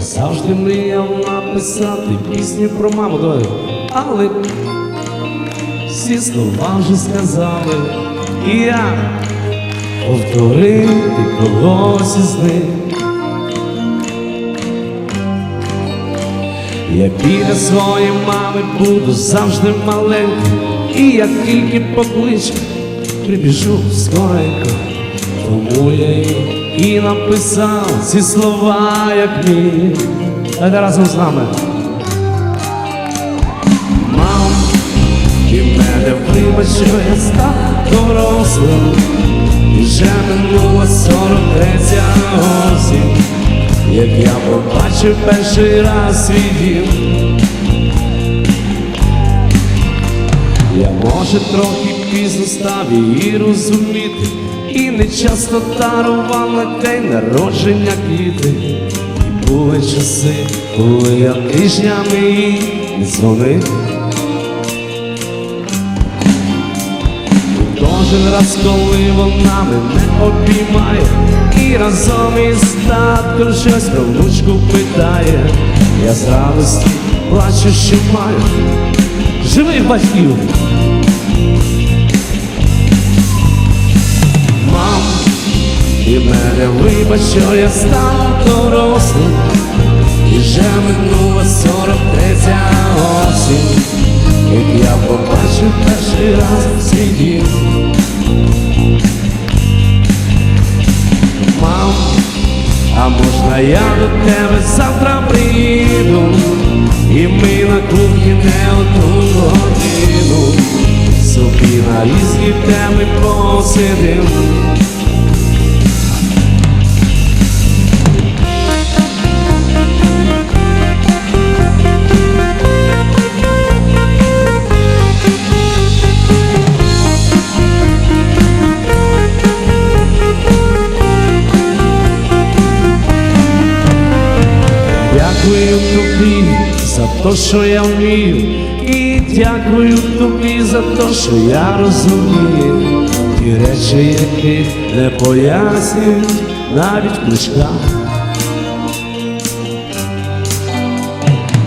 Завжди мріяв написати пісню про маму дою, але всі слова вже сказали, і я повторити когось із них. Я біля своєї мами буду завжди маленьким, і як тільки покличе, прибіжу скоренько, тому я і написав ці слова, як мій. Давайте разом з нами. Мам, і мене вибач, що я став дорослим, вже минула сорок третя осінь. Як я побачив перший раз свій дім Я може трохи пізно став її розуміти І не часто дарував день народження квіти І були часи, коли я тижнями їй дзвонив. Кожен раз, коли вона мене обіймає І разом із татком щось про внучку питає Я з радості плачу, що маю живих батьків і мене вибач, що я став дорослим. І вже минула сорок третя осінь. Як я побачив перший раз дім Мам, а можна я до тебе завтра приїду І ми на кухні не одну годину. Собі на різні теми посидим Дякую тобі за те, що я вмію, і дякую тобі за те, що я розумію ті речі, які не пояснюють навіть в книжках.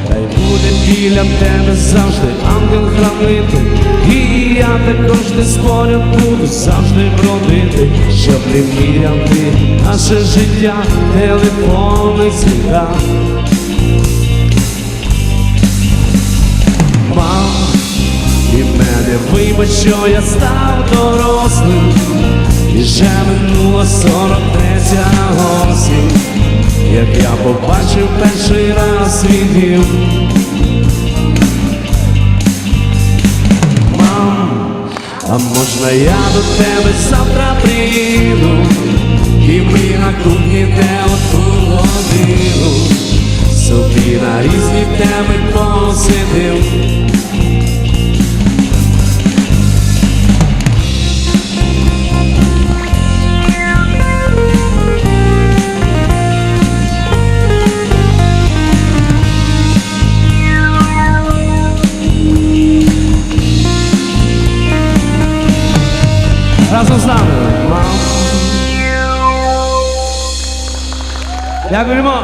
Та буде біля тебе завжди ангел хранити, і я також не споряд буду завжди бродити, щоб не міряти наше життя, телефонних дзвінках. Мене вибач, що я став дорослим, і вже минула сорок третя осінь, як я побачив перший раз свій дім. Мам, а можна я до тебе завтра приїду, і ми на кухні не одну годину, собі на різні теми посидим. Разом з нами. Дякуємо.